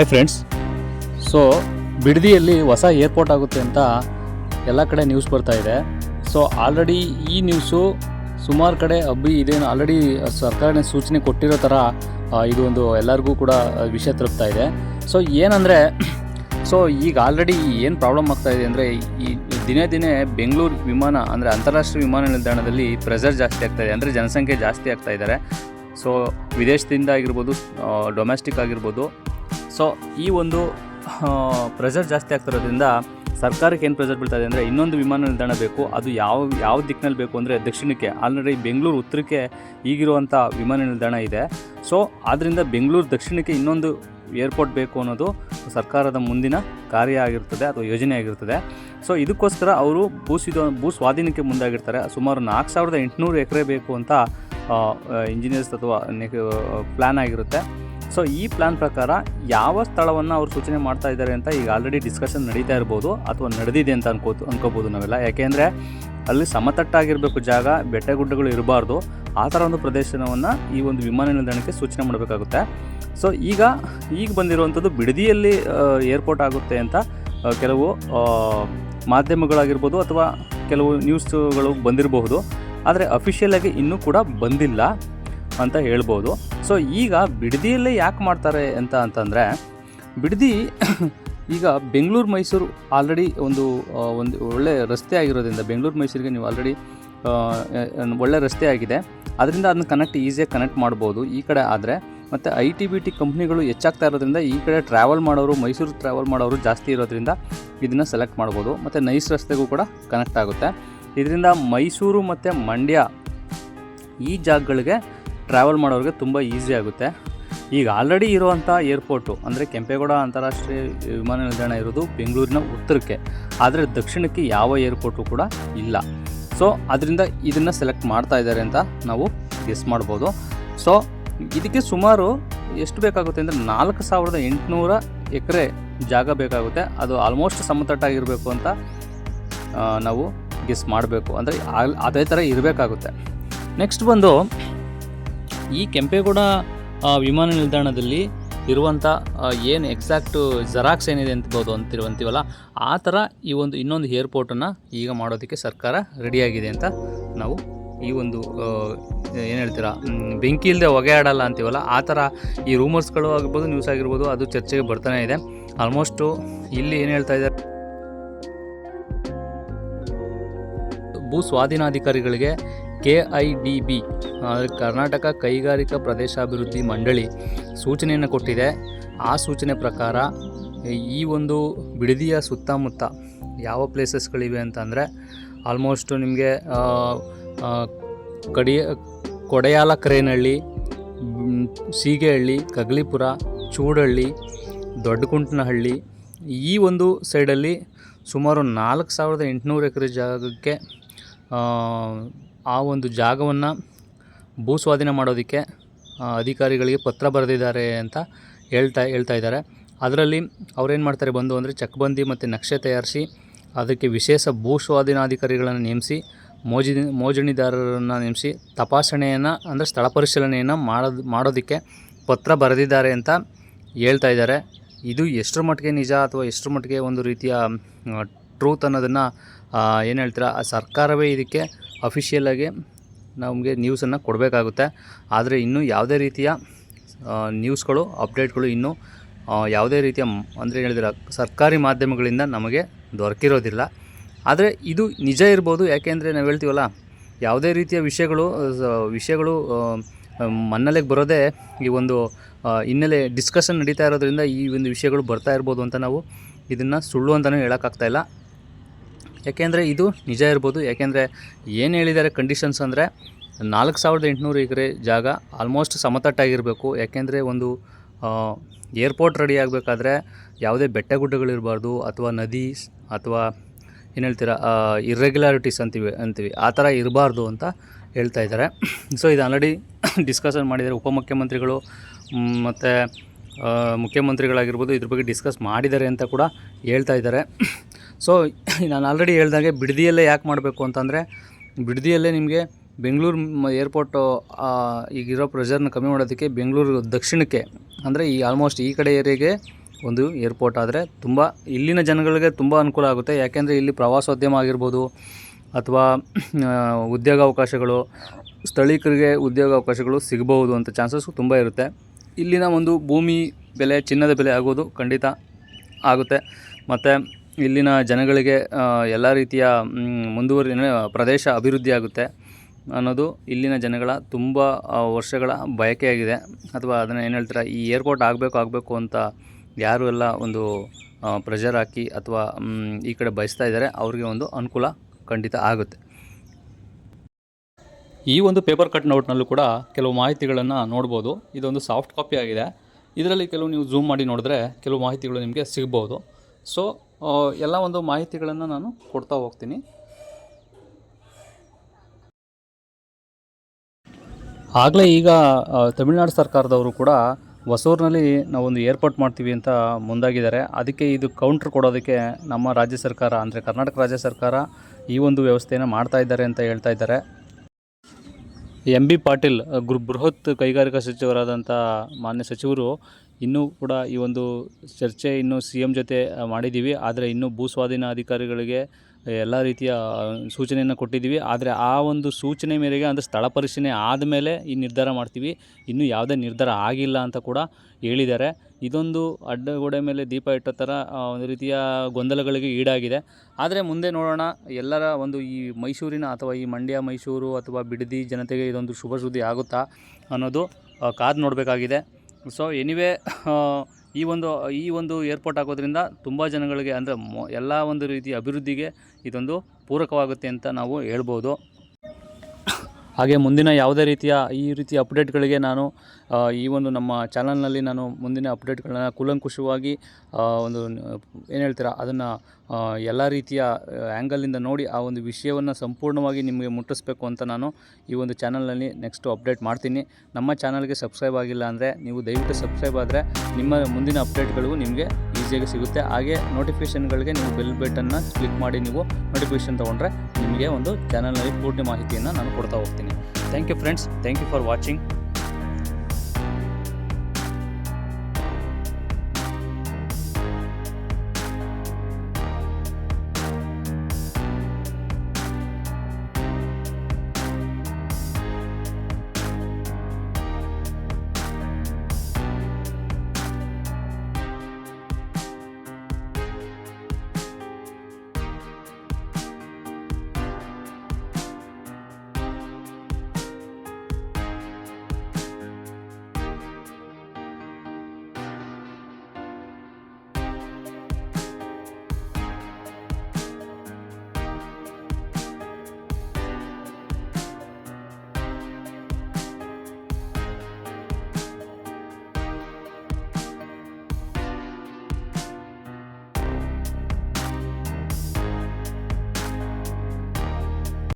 Hi friends so ಬಿಡದಿಯಲ್ಲಿ ಹೊಸ airport ಆಗುತ್ತೆ ಅಂತ ಎಲ್ಲ ಕಡೆ ನ್ಯೂಸ್ ಬರ್ತಾ ಇದೆ. ಸೊ ಆಲ್ರೆಡಿ ಈ ನ್ಯೂಸು ಸುಮಾರು ಕಡೆ ಅಬ್ಬಿ ಇದೇನು ಆಲ್ರೆಡಿ ಸರ್ಕಾರನೇ ಸೂಚನೆ ಕೊಟ್ಟಿರೋ ಥರ ಇದು ಒಂದು ಎಲ್ಲರಿಗೂ ಕೂಡ ವಿಷಯ ತಲುಪ್ತಾ ಇದೆ. ಸೊ ಏನಂದರೆ ಸೊ ಈಗ ಆಲ್ರೆಡಿ ಏನು ಪ್ರಾಬ್ಲಮ್ ಆಗ್ತಾ ಇದೆ ಅಂದರೆ, ಈ ದಿನೇ ದಿನೇ ಬೆಂಗಳೂರು ವಿಮಾನ, ಅಂದರೆ ಅಂತಾರಾಷ್ಟ್ರೀಯ ವಿಮಾನ ನಿಲ್ದಾಣದಲ್ಲಿ ಪ್ರೆಸರ್ ಜಾಸ್ತಿ ಆಗ್ತಾ ಇದೆ. ಅಂದರೆ ಜನಸಂಖ್ಯೆ ಜಾಸ್ತಿ ಆಗ್ತಾ ಇದ್ದಾರೆ. ಸೊ ವಿದೇಶದಿಂದ ಆಗಿರ್ಬೋದು ಡೊಮೆಸ್ಟಿಕ್ ಆಗಿರ್ಬೋದು ಸೊ ಈ ಒಂದು ಪ್ರೆಷರ್ ಜಾಸ್ತಿ ಆಗ್ತಿರೋದ್ರಿಂದ ಸರ್ಕಾರಕ್ಕೆ ಏನು ಪ್ರೆಷರ್ ಬೀಳ್ತಾ ಇದೆ ಅಂದರೆ ಇನ್ನೊಂದು ವಿಮಾನ ನಿಲ್ದಾಣ ಬೇಕು, ಅದು ಯಾವ ಯಾವ ದಿಕ್ಕಿನಲ್ಲಿ ಬೇಕು ಅಂದರೆ ದಕ್ಷಿಣಕ್ಕೆ, ಆಲ್ರೆಡಿ ಬೆಂಗಳೂರು ಉತ್ತರಕ್ಕೆ ಈಗಿರುವಂಥ ವಿಮಾನ ನಿಲ್ದಾಣ ಇದೆ. ಸೊ ಆದ್ದರಿಂದ ಬೆಂಗಳೂರು ದಕ್ಷಿಣಕ್ಕೆ ಇನ್ನೊಂದು ಏರ್ಪೋರ್ಟ್ ಬೇಕು ಅನ್ನೋದು ಸರ್ಕಾರದ ಮುಂದಿನ ಕಾರ್ಯ ಆಗಿರ್ತದೆ, ಅಥವಾ ಯೋಜನೆ ಆಗಿರ್ತದೆ. ಸೊ ಇದಕ್ಕೋಸ್ಕರ ಅವರು ಭೂ ಸ್ವಿದ ಭೂ ಸ್ವಾಧೀನಕ್ಕೆ ಮುಂದಾಗಿರ್ತಾರೆ. ಸುಮಾರು ನಾಲ್ಕು ಸಾವಿರದ ಎಂಟುನೂರು ಎಕರೆ ಬೇಕು ಅಂತ ಇಂಜಿನಿಯರ್ಸ್ ಅಥವಾ ಪ್ಲ್ಯಾನ್ ಆಗಿರುತ್ತೆ. ಸೊ ಈ ಪ್ಲಾನ್ ಪ್ರಕಾರ ಯಾವ ಸ್ಥಳವನ್ನು ಅವ್ರು ಸೂಚನೆ ಮಾಡ್ತಾ ಇದ್ದಾರೆ ಅಂತ ಈಗ ಆಲ್ರೆಡಿ ಡಿಸ್ಕಷನ್ ನಡೀತಾ ಇರ್ಬೋದು ಅಥವಾ ನಡೆದಿದೆ ಅಂತ ಅನ್ಕೋ ಅನ್ಕೋಬೋದು ನಾವೆಲ್ಲ. ಯಾಕೆಂದರೆ ಅಲ್ಲಿ ಸಮತಟ್ಟಾಗಿರಬೇಕು ಜಾಗ ಬೆಟ್ಟ ಗುಡ್ಡಗಳು ಇರಬಾರ್ದು. ಆ ಥರ ಒಂದು ಪ್ರದೇಶವನ್ನು ಈ ಒಂದು ವಿಮಾನ ನಿಲ್ದಾಣಕ್ಕೆ ಸೂಚನೆ ಮಾಡಬೇಕಾಗುತ್ತೆ. ಸೊ ಈಗ ಈಗ ಬಂದಿರುವಂಥದ್ದು ಬಿಡದಿಯಲ್ಲಿ ಏರ್ಪೋರ್ಟ್ ಆಗುತ್ತೆ ಅಂತ ಕೆಲವು ಮಾಧ್ಯಮಗಳಾಗಿರ್ಬೋದು ಅಥವಾ ಕೆಲವು ನ್ಯೂಸ್ಗಳು ಬಂದಿರಬಹುದು. ಆದರೆ ಅಫಿಷಿಯಲ್ ಆಗಿ ಇನ್ನೂ ಕೂಡ ಬಂದಿಲ್ಲ. ಅಂತ ಹೇಳ್ಬೋದು. ಸೊ ಈಗ ಬಿಡದಿಯಲ್ಲೇ ಯಾಕೆ ಮಾಡ್ತಾರೆ ಅಂತ ಅಂತಂದರೆ, ಬಿಡದಿ ಈಗ ಬೆಂಗಳೂರು, ಮೈಸೂರು ಆಲ್ರೆಡಿ ಒಂದು ಒಂದು ಒಳ್ಳೆ ರಸ್ತೆ ಆಗಿರೋದ್ರಿಂದ, ಬೆಂಗಳೂರು, ಮೈಸೂರಿಗೆ ನೀವು ಆಲ್ರೆಡಿ ಒಳ್ಳೆ ರಸ್ತೆ ಆಗಿದೆ. ಅದರಿಂದ ಅದನ್ನ ಕನೆಕ್ಟ್ ಈಸಿಯಾಗಿ ಕನೆಕ್ಟ್ ಮಾಡ್ಬೋದು ಈ ಕಡೆ ಆದರೆ. ಮತ್ತು ಐ ಟಿ ಬಿ ಟಿ ಕಂಪ್ನಿಗಳು ಹೆಚ್ಚಾಗ್ತಾ ಇರೋದ್ರಿಂದ, ಈ ಕಡೆ ಟ್ರಾವೆಲ್ ಮಾಡೋರು, ಮೈಸೂರು ಟ್ರಾವೆಲ್ ಮಾಡೋರು ಜಾಸ್ತಿ ಇರೋದ್ರಿಂದ ಇದನ್ನು ಸೆಲೆಕ್ಟ್ ಮಾಡ್ಬೋದು. ಮತ್ತು ನೈಸ್ ರಸ್ತೆಗೂ ಕೂಡ ಕನೆಕ್ಟ್ ಆಗುತ್ತೆ. ಇದರಿಂದ ಮೈಸೂರು ಮತ್ತು ಮಂಡ್ಯ ಈ ಜಾಗಗಳಿಗೆ ಟ್ರಾವೆಲ್ ಮಾಡೋರಿಗೆ ತುಂಬ ಈಸಿ ಆಗುತ್ತೆ. ಈಗ ಆಲ್ರೆಡಿ ಇರುವಂಥ ಏರ್ಪೋರ್ಟು ಅಂದರೆ ಕೆಂಪೇಗೌಡ ಅಂತಾರಾಷ್ಟ್ರೀಯ ವಿಮಾನ ನಿಲ್ದಾಣ ಇರೋದು ಬೆಂಗಳೂರಿನ ಉತ್ತರಕ್ಕೆ. ಆದರೆ ದಕ್ಷಿಣಕ್ಕೆ ಯಾವ ಏರ್ಪೋರ್ಟು ಕೂಡ ಇಲ್ಲ. ಸೊ ಅದರಿಂದ ಇದನ್ನು ಸೆಲೆಕ್ಟ್ ಮಾಡ್ತಾ ಇದ್ದಾರೆ ಅಂತ ನಾವು ಗೆಸ್ ಮಾಡ್ಬೋದು. ಸೊ ಇದಕ್ಕೆ ಸುಮಾರು ಎಷ್ಟು ಬೇಕಾಗುತ್ತೆ ಅಂದರೆ ನಾಲ್ಕು ಸಾವಿರದ ಎಂಟುನೂರ ಎಕರೆ ಜಾಗ ಬೇಕಾಗುತ್ತೆ. ಅದು ಆಲ್ಮೋಸ್ಟ್ ಸಮತಟ್ಟಾಗಿರಬೇಕು ಅಂತ ನಾವು ಗೆಸ್ ಮಾಡಬೇಕು. ಅಂದರೆ ಅದೇ ಥರ ಇರಬೇಕಾಗುತ್ತೆ. ನೆಕ್ಸ್ಟ್ ಬಂದು ಈ ಕೆಂಪೇಗೌಡ ವಿಮಾನ ನಿಲ್ದಾಣದಲ್ಲಿ ಇರುವಂಥ ಏನು ಎಕ್ಸಾಕ್ಟು ಜೆರಾಕ್ಸ್ ಏನಿದೆ ಅಂತಬೋದು ಅಂತಿರುವಂತೀವಲ್ಲ, ಆ ಥರ ಈ ಒಂದು ಇನ್ನೊಂದು ಏರ್ಪೋರ್ಟನ್ನು ಈಗ ಮಾಡೋದಕ್ಕೆ ಸರ್ಕಾರ ರೆಡಿಯಾಗಿದೆ ಅಂತ ನಾವು ಈ ಒಂದು ಏನು ಹೇಳ್ತೀರಾ ಬೆಂಕಿ ಇಲ್ಲದೆ ಹೊಗೆ ಆಡಲ್ಲ ಅಂತೀವಲ್ಲ, ಆ ಥರ ಈ ರೂಮರ್ಸ್ಗಳು ಆಗಿರ್ಬೋದು ನ್ಯೂಸ್ ಆಗಿರ್ಬೋದು, ಅದು ಚರ್ಚೆಗೆ ಬರ್ತಾನೆ ಇದೆ. ಆಲ್ಮೋಸ್ಟು ಇಲ್ಲಿ ಏನು ಹೇಳ್ತಾ ಇದ್ದಾರೆ, ಭೂ ಸ್ವಾಧೀನಾಧಿಕಾರಿಗಳಿಗೆ K I D B Karnataka ಕೈಗಾರಿಕಾ ಪ್ರದೇಶಾಭಿವೃದ್ಧಿ ಮಂಡಳಿ ಸೂಚನೆಯನ್ನು ಕೊಟ್ಟಿದೆ. ಆ ಸೂಚನೆ ಪ್ರಕಾರ ಈ ಒಂದು ಬಿಡದಿಯ ಸುತ್ತಮುತ್ತ ಯಾವ ಪ್ಲೇಸಸ್ಗಳಿವೆ ಅಂತಂದರೆ ಆಲ್ಮೋಸ್ಟು ನಿಮಗೆ ಕಡಿಯ ಕೊಡೆಯಾಲ ಕರೇನಹಳ್ಳಿ ಸೀಗೆಹಳ್ಳಿ, ಕಗ್ಲಿಪುರ, ಚೂಡಹಳ್ಳಿ ದೊಡ್ಡಕುಂಟನಹಳ್ಳಿ ಈ ಒಂದು ಸೈಡಲ್ಲಿ ಸುಮಾರು ನಾಲ್ಕು ಸಾವಿರದ ಎಂಟುನೂರು ಎಕರೆ ಜಾಗಕ್ಕೆ ಆ, ಒಂದು ಜಾಗವನ್ನು ಭೂ ಸ್ವಾಧೀನ ಮಾಡೋದಕ್ಕೆ ಅಧಿಕಾರಿಗಳಿಗೆ ಪತ್ರ ಬರೆದಿದ್ದಾರೆ ಅಂತ ಹೇಳ್ತಾ ಹೇಳ್ತಾ ಇದ್ದಾರೆ. ಅದರಲ್ಲಿ ಅವ್ರೇನು ಮಾಡ್ತಾರೆ ಬಂದು ಅಂದರೆ ಚಕ್ಬಂದಿ ಮತ್ತು ನಕ್ಷೆ ತಯಾರಿಸಿ ಅದಕ್ಕೆ ವಿಶೇಷ ಭೂ ಸ್ವಾಧೀನಾಧಿಕಾರಿಗಳನ್ನು ನೇಮಿಸಿ ಮೋಜಿ ಮೋಜಣಿದಾರರನ್ನು ನೇಮಿಸಿ ತಪಾಸಣೆಯನ್ನು ಅಂದರೆ ಸ್ಥಳ ಪರಿಶೀಲನೆಯನ್ನು ಮಾಡೋದು ಮಾಡೋದಕ್ಕೆ ಪತ್ರ ಬರೆದಿದ್ದಾರೆ ಅಂತ ಹೇಳ್ತಾ ಇದ್ದಾರೆ. ಇದು ಎಷ್ಟರ ಮಟ್ಟಿಗೆ ನಿಜ ಅಥವಾ ಎಷ್ಟರ ಮಟ್ಟಿಗೆ ಒಂದು ರೀತಿಯ ಟ್ರೂತ್ ಅನ್ನೋದನ್ನು ಏನು ಹೇಳ್ತೀರಾ ಸರ್ಕಾರವೇ ಇದಕ್ಕೆ ಅಫಿಷಿಯಲಾಗಿ ನಮಗೆ ನ್ಯೂಸನ್ನು ಕೊಡಬೇಕಾಗುತ್ತೆ. ಆದರೆ ಇನ್ನೂ ಯಾವುದೇ ರೀತಿಯ ನ್ಯೂಸ್ಗಳು ಅಪ್ಡೇಟ್ಗಳು ಇನ್ನೂ ಯಾವುದೇ ರೀತಿಯ ಅಂದರೆ ಹೇಳಿದ್ರೆ ಸರ್ಕಾರಿ ಮಾಧ್ಯಮಗಳಿಂದ ನಮಗೆ ದೊರಕಿರೋದಿಲ್ಲ. ಆದರೆ ಇದು ನಿಜ ಇರ್ಬೋದು. ಯಾಕೆಂದರೆ ನಾವು ಹೇಳ್ತೀವಲ್ಲ, ಯಾವುದೇ ರೀತಿಯ ವಿಷಯಗಳು ವಿಷಯಗಳು ಮನ್ನಲೆಗೆ ಬರೋದೇ ಈ ಒಂದು ಹಿನ್ನೆಲೆ ಡಿಸ್ಕಷನ್ ನಡೀತಾ ಇರೋದ್ರಿಂದ ಈ ಒಂದು ವಿಷಯಗಳು ಬರ್ತಾ ಇರ್ಬೋದು ಅಂತ ನಾವು ಇದನ್ನು ಸುಳ್ಳು ಅಂತಲೂ ಹೇಳೋಕ್ಕಾಗ್ತಾಯಿಲ್ಲ ಯಾಕೆಂದರೆ ಇದು ನಿಜ ಇರ್ಬೋದು. ಯಾಕೆಂದರೆ ಏನು ಹೇಳಿದ್ದಾರೆ ಕಂಡೀಷನ್ಸ್ ಅಂದರೆ ನಾಲ್ಕು ಸಾವಿರದ ಎಂಟುನೂರು ಎಕರೆ ಜಾಗ ಆಲ್ಮೋಸ್ಟ್ ಸಮತಟ್ಟಾಗಿರಬೇಕು. ಯಾಕೆಂದರೆ ಒಂದು ಏರ್ಪೋರ್ಟ್ ರೆಡಿ ಆಗಬೇಕಾದ್ರೆ ಯಾವುದೇ ಬೆಟ್ಟ ಗುಡ್ಡಗಳಿರಬಾರ್ದು ಅಥವಾ ನದಿ ಅಥವಾ ಏನು ಹೇಳ್ತೀರಾ ಇರ್ರೆಗ್ಯುಲಾರಿಟೀಸ್ ಅಂತೀವಿ ಅಂತೀವಿ. ಆ ಥರ ಇರಬಾರ್ದು ಅಂತ ಹೇಳ್ತಾ ಇದ್ದಾರೆ ಸೊ ಇದು ಆಲ್ರೆಡಿ ಡಿಸ್ಕಷನ್ ಮಾಡಿದ್ದಾರೆ ಉಪಮುಖ್ಯಮಂತ್ರಿಗಳು ಮತ್ತು ಮುಖ್ಯಮಂತ್ರಿಗಳಾಗಿರ್ಬೋದು. ಇದ್ರ ಬಗ್ಗೆ ಡಿಸ್ಕಸ್ ಮಾಡಿದ್ದಾರೆ ಅಂತ ಕೂಡ ಹೇಳ್ತಾ ಇದ್ದಾರೆ ಸೊ ನಾನು ಆಲ್ರೆಡಿ ಹೇಳ್ದಂಗೆ ಬಿಡದಿಯಲ್ಲೇ ಯಾಕೆ ಮಾಡಬೇಕು ಅಂತಂದರೆ, ಬಿಡದಿಯಲ್ಲೇ ನಿಮಗೆ ಬೆಂಗಳೂರು ಏರ್ಪೋರ್ಟು ಈಗಿರೋ ಪ್ರೆಷರ್ನ ಕಮ್ಮಿ ಮಾಡೋದಕ್ಕೆ ಬೆಂಗಳೂರು ದಕ್ಷಿಣಕ್ಕೆ, ಅಂದರೆ ಈ ಆಲ್ಮೋಸ್ಟ್ ಈ ಕಡೆ ಏರಿಯಾಗೆ ಒಂದು ಏರ್ಪೋರ್ಟ್ ಆದರೆ ತುಂಬ ಇಲ್ಲಿನ ಜನಗಳಿಗೆ ತುಂಬ ಅನುಕೂಲ ಆಗುತ್ತೆ. ಯಾಕೆಂದರೆ ಇಲ್ಲಿ ಪ್ರವಾಸೋದ್ಯಮ ಆಗಿರ್ಬೋದು, ಅಥವಾ ಉದ್ಯೋಗಾವಕಾಶಗಳು, ಸ್ಥಳೀಕರಿಗೆ ಉದ್ಯೋಗಾವಕಾಶಗಳು ಸಿಗಬಹುದು ಅಂತ ಚಾನ್ಸಸ್ ತುಂಬ ಇರುತ್ತೆ. ಇಲ್ಲಿನ ಒಂದು ಭೂಮಿ ಬೆಲೆ, ಚಿನ್ನದ ಬೆಲೆ ಆಗೋದು ಖಂಡಿತ ಆಗುತ್ತೆ. ಮತ್ತು ಇಲ್ಲಿನ ಜನಗಳಿಗೆ ಎಲ್ಲ ರೀತಿಯ ಮುಂದುವರಿದ ಪ್ರದೇಶ ಅಭಿವೃದ್ಧಿ ಆಗುತ್ತೆ ಅನ್ನೋದು ಇಲ್ಲಿನ ಜನಗಳ ತುಂಬ ವರ್ಷಗಳ ಬಯಕೆಯಾಗಿದೆ. ಅಥವಾ ಅದನ್ನು ಏನು ಹೇಳ್ತಾರೆ, ಈ ಏರ್ಪೋರ್ಟ್ ಆಗಬೇಕು ಆಗಬೇಕು ಅಂತ ಯಾರು ಎಲ್ಲ ಒಂದು ಪ್ರೆಷರ್ ಹಾಕಿ ಅಥವಾ ಈ ಕಡೆ ಬಯಸ್ತಾ ಇದ್ದಾರೆ, ಅವ್ರಿಗೆ ಒಂದು ಅನುಕೂಲ ಖಂಡಿತ ಆಗುತ್ತೆ. ಈ ಒಂದು ಪೇಪರ್ ಕಟ್ ನೋಟ್ನಲ್ಲೂ ಕೂಡ ಕೆಲವು ಮಾಹಿತಿಗಳನ್ನು ನೋಡ್ಬೋದು. ಇದೊಂದು ಸಾಫ್ಟ್ ಕಾಪಿ ಆಗಿದೆ. ಇದರಲ್ಲಿ ಕೆಲವು ನೀವು ಝೂಮ್ ಮಾಡಿ ನೋಡಿದ್ರೆ ಕೆಲವು ಮಾಹಿತಿಗಳು ನಿಮಗೆ ಸಿಗ್ಬೋದು. ಸೊ ಎಲ್ಲ ಒಂದು ಮಾಹಿತಿಗಳನ್ನು ನಾನು ಕೊಡ್ತಾ ಹೋಗ್ತೀನಿ. ಆಗಲೇ ಈಗ ತಮಿಳ್ನಾಡು ಸರ್ಕಾರದವರು ಕೂಡ ಹೊಸೂರಿನಲ್ಲಿ ನಾವೊಂದು ಏರ್ಪೋರ್ಟ್ ಮಾಡ್ತೀವಿ ಅಂತ ಮುಂದಾಗಿದ್ದಾರೆ. ಅದಕ್ಕೆ ಇದು ಕೌಂಟ್ರ್ ಕೊಡೋದಕ್ಕೆ ನಮ್ಮ ರಾಜ್ಯ ಸರ್ಕಾರ, ಅಂದರೆ ಕರ್ನಾಟಕ ರಾಜ್ಯ ಸರ್ಕಾರ ಈ ಒಂದು ವ್ಯವಸ್ಥೆಯನ್ನು ಮಾಡ್ತಾ ಇದ್ದಾರೆ ಅಂತ ಹೇಳ್ತಾ ಇದ್ದಾರೆ. ಎಂ ಬಿ ಪಾಟೀಲ್, ಗೃ, ಬೃಹತ್ ಕೈಗಾರಿಕಾ ಸಚಿವರಾದಂಥ ಮಾನ್ಯ ಸಚಿವರು ಇನ್ನೂ ಕೂಡ ಈ ಒಂದು ಚರ್ಚೆ ಇನ್ನೂ ಸಿ ಎಂ ಜೊತೆ ಮಾಡಿದ್ದೀವಿ ಆದರೆ ಇನ್ನೂ ಭೂ ಸ್ವಾಧೀನ ಅಧಿಕಾರಿಗಳಿಗೆ ಎಲ್ಲ ರೀತಿಯ ಸೂಚನೆಯನ್ನು ಕೊಟ್ಟಿದ್ದೀವಿ ಆದರೆ ಆ ಒಂದು ಸೂಚನೆ ಮೇರೆಗೆ ಅಂದರೆ ಸ್ಥಳ ಪರಿಶೀಲನೆ ಆದಮೇಲೆ ಈ ನಿರ್ಧಾರ ಮಾಡ್ತೀವಿ. ಇನ್ನೂ ಯಾವುದೇ ನಿರ್ಧಾರ ಆಗಿಲ್ಲ ಅಂತ ಕೂಡ ಹೇಳಿದ್ದಾರೆ. ಇದೊಂದು ಅಡ್ಡಗೋಡೆ ಮೇಲೆ ದೀಪ ಇಟ್ಟ ಥರ ಒಂದು ರೀತಿಯ ಗೊಂದಲಗಳಿಗೆ ಈಡಾಗಿದೆ. ಆದರೆ ಮುಂದೆ ನೋಡೋಣ. ಎಲ್ಲರ ಒಂದು ಈ ಮೈಸೂರಿನ ಅಥವಾ ಈ ಮಂಡ್ಯ, ಮೈಸೂರು ಅಥವಾ ಬಿಡದಿ ಜನತೆಗೆ ಇದೊಂದು ಶುಭ ಸುದ್ದಿ ಆಗುತ್ತಾ ಅನ್ನೋದು ಕಾದು ನೋಡಬೇಕಾಗಿದೆ. ಸೊ ಎನಿವೇ ಈ ಒಂದು ಈ ಒಂದು ಏರ್ಪೋರ್ಟ್ ಆಗೋದ್ರಿಂದ ತುಂಬ ಜನಗಳಿಗೆ ಅಂದರೆ ಮೊ, ಎಲ್ಲ ಒಂದು ರೀತಿಯ ಅಭಿವೃದ್ಧಿಗೆ ಇದೊಂದು ಪೂರಕವಾಗುತ್ತೆ ಅಂತ ನಾವು ಹೇಳ್ಬೋದು. ಹಾಗೆ ಮುಂದಿನ ಯಾವುದೇ ರೀತಿಯ ಈ ರೀತಿಯ ಅಪ್ಡೇಟ್ಗಳಿಗೆ ನಾನು ಈ ಒಂದು ನಮ್ಮ ಚಾನಲ್ನಲ್ಲಿ ನಾನು ಮುಂದಿನ ಅಪ್ಡೇಟ್ಗಳನ್ನ ಕೂಲಂಕುಷವಾಗಿ ಒಂದು, ಏನು ಹೇಳ್ತೀರಾ, ಅದನ್ನು ಎಲ್ಲ ರೀತಿಯ ಆ್ಯಂಗಲಿಂದ ನೋಡಿ ಆ ಒಂದು ವಿಷಯವನ್ನು ಸಂಪೂರ್ಣವಾಗಿ ನಿಮಗೆ ಮುಟ್ಟಿಸ್ಬೇಕು ಅಂತ ನಾನು ಈ ಒಂದು ಚಾನಲ್ನಲ್ಲಿ ನೆಕ್ಸ್ಟು ಅಪ್ಡೇಟ್ ಮಾಡ್ತೀನಿ. ನಮ್ಮ ಚಾನಲ್ಗೆ ಸಬ್ಸ್ಕ್ರೈಬ್ ಆಗಿಲ್ಲ ಅಂದರೆ ನೀವು ದಯವಿಟ್ಟು ಸಬ್ಸ್ಕ್ರೈಬ್ ಆದರೆ ನಿಮ್ಮ ಮುಂದಿನ ಅಪ್ಡೇಟ್ಗಳಿಗೂ ನಿಮಗೆ ಈಸಿಯಾಗಿ ಸಿಗುತ್ತೆ. ಹಾಗೆ ನೋಟಿಫಿಕೇಷನ್ಗಳಿಗೆ ನೀವು ಬೆಲ್ ಬಟನ್ನ ಕ್ಲಿಕ್ ಮಾಡಿ ನೀವು ನೋಟಿಫಿಕೇಷನ್ ತೊಗೊಂಡ್ರೆ ನಿಮಗೆ ಒಂದು ಚಾನಲ್ನಲ್ಲಿ ಪೂರ್ತಿ ಮಾಹಿತಿಯನ್ನು ನಾನು ಕೊಡ್ತಾ ಹೋಗ್ತೀನಿ. Thank you friends thank you for watching